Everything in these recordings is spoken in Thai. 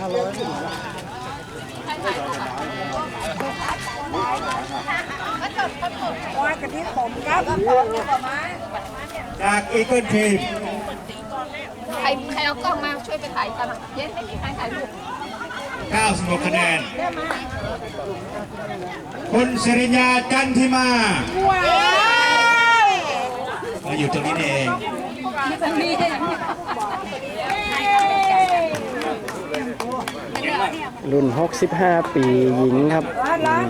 ว่ากะทิผมครับจากอีเกิลทีมใครใครเอากล้องมาช่วยไปถ่ายกันเย็นไม่มีใครถ่ายรูป96คะแนน คุณสิริญญาจันทิมามาอยู่ตรงนี้นี่เอง รุ่น 65 ปีหญิงครับร้านร้าน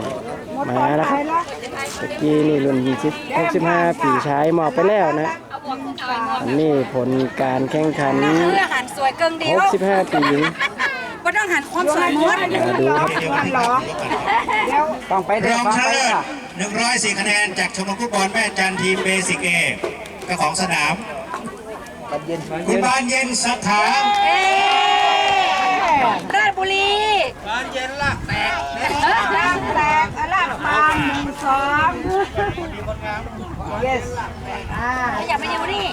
หมดมาแล้วครับไปแล้วตะกี้นี่รุ่น20 65 ปีชายมอบไปแล้วนะ อันนี้ผลการแข่งขันเพื่อหันสวยเกิงเดียว65 ปีหญิงก็ต้องหันความสวยมดมาดูครับเดี๋ยววันนี้ครับเดี๋ยวต้องไปรองชนะเลิศ104คะแนนจากชมรมฟุตบอลแม่จันทีมเบสิกเอเจ้าของสนามคุณบานเย็นสถา เอ๊ ราชบุรีบ้านเย็นละแตกลากแตกลากปางหนึ่งสอง yes อ่าอยากมาอยู่นี่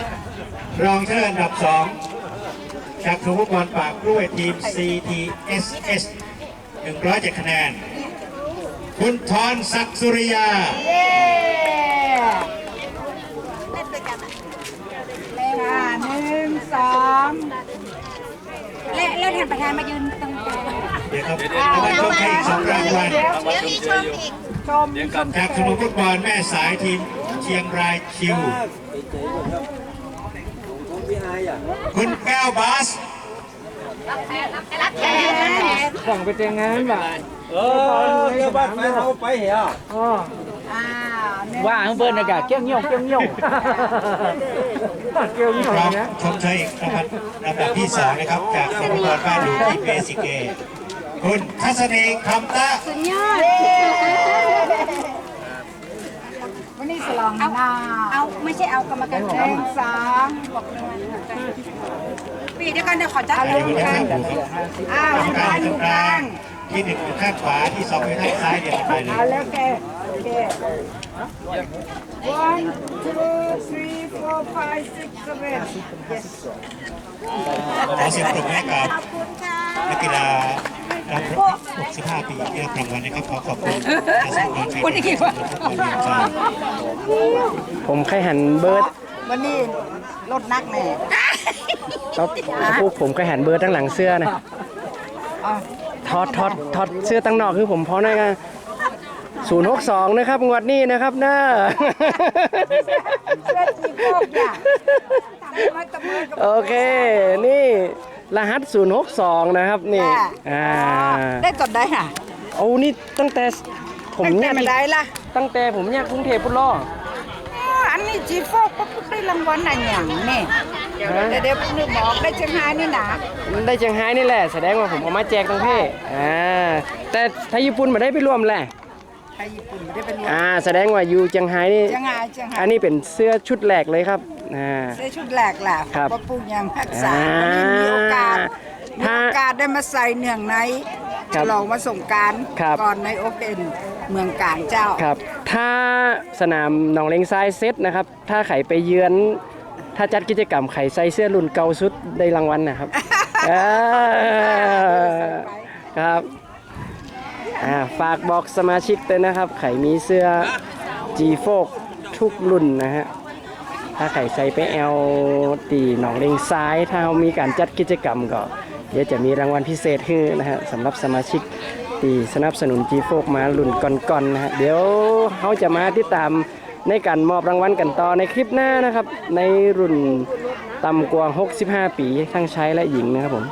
รองชนะเลิศอันดับ2จากชมรมฟุตบอลปากกล้วยทีม CTSS 107คะแนน คุณทรศักดิ์สุริยา เย้อ่าหนึ่งสองและแล้วท่านประธานมา ยืนตรงกลางเดี๋ยวครับรางวัลชมให้อีกสองรางวัลเดี๋ยวมีชมอีกชมจากชมรมฟุตบอลแม่สายทีมเชียงรายคิวคุณแก้วบาสรับแทนรับแทนรับแทนต้องไปแต่งงานบ่เออเที่ยวบ้านไปเขาไปเหรอว่าเพิ่อนอากาศเกี้ยงเหี่ยวเกี้ยงเหี่ยว เกี้ยงเหี่ยวพร้อมนะชมเชยอีกรางวัลลำดับที่สองนะครับจากชมรมฟุตบอลบ้านดูที่เบสิกเกคุณทัศนีคำตะสุดยอดวันนี้สลองเอาเอาไม่ใช่เอากรรมการหนึ่งสองบอกหนึ่งปีเดียวกันเดี๋ยวขอจัดอาลยุงกันอ้าวกรรมกางกลาง ที่หนึ่งอยู่ข้างขวาที่สองอยู่ข้างซ้ายเดียวกันไปเลย เอาแล้วแกโอเค one two three four five six seven yes ขอเสียงปรบมือให้กับนักกีฬารับ65 ปีที่รับรางวัลนะครับ ขอขอบคุณอาสาสมัครทีมฟุตบอลทีมชาติผมเคยหันเบิร์ดวันนี้รถนักแน่แล้วพวกผมเคยหันเบิร์ดตั้งหลังเสื้อนะ ถอดถอดถอดเสื้อตั้งนอกคือผมพอหน่อยกันศูนย์หกสองนะครับงวดนี้นะครับเน้าเสื้อจีโก้ย่ะทำไมตะมือกับโอเค นี่รหัส062นะครับนี่อ่าได้จดได้ค่ะโอ้นี่ตั้งแต่ผมตั้งแต่เนี่ยมาได้ละตั้งแต่ผมเนี่ยกรุงเทพพุทธล่ออ๋ออันนี้จีโฟกปุ๊บได้รางวัลอะไรอย่างนี่ เดี๋ยวเดี๋ยวนึกบอกได้เชียงรายนี่นะมันได้เชียงไฮ้นี่แหละแสดงว่าผมเอามาแจกทั้งเพศอ่าแต่ถ้าญี่ปุ่นมาได้ไปร่วมแหละไทยญี่ปุ่นไม่ได้เป็นรวมอ่าแสดงว่าอยู่เชียงไฮ้นี่เชียงรายเชียงรายอันนี้เป็นเสื้อชุดแรกเลยครับอ่าใส่ชุดแรกล่ะครับว่าปลูกยังรักษาอ่าวันนี้มีโอกาสมีถ้าโอกาสได้มาใส่เนื่องในครัฉบลองมาส่งกรารครับก่อนในโอเปนเมืองการเจ้าครับ ถ้าสนามหนองเลงทรายเซตนะครับ ถ้าไข่ไปเยือน ถ้าจัดกิจกรรมไข่ใส่เสื้อรุ่นเก่าสุดได้รางวัลนะครับอ่าครับอ่าฝากบอกสมาชิกด้วยนะครับ ไข่มีเสื้อ G f o ทุกรุ่นนะฮะถ้าไข่ใส่ไปแอลตีหนองเลงซ้าย ถ้าเรามีการจัดกิจกรรมก็เดี๋ยวจะมีรางวัลพิเศษให้นะฮะสำหรับสมาชิกที่สนับสนุน G f o มารุ่นก่อนๆนะฮะเดี๋ยวเขาจะมาติดตาม ในการมอบรางวัลกันต่อในคลิปหน้านะครับ ในรุ่นต่ำกว่า 65 ปีทั้งชายและหญิงนะครับผม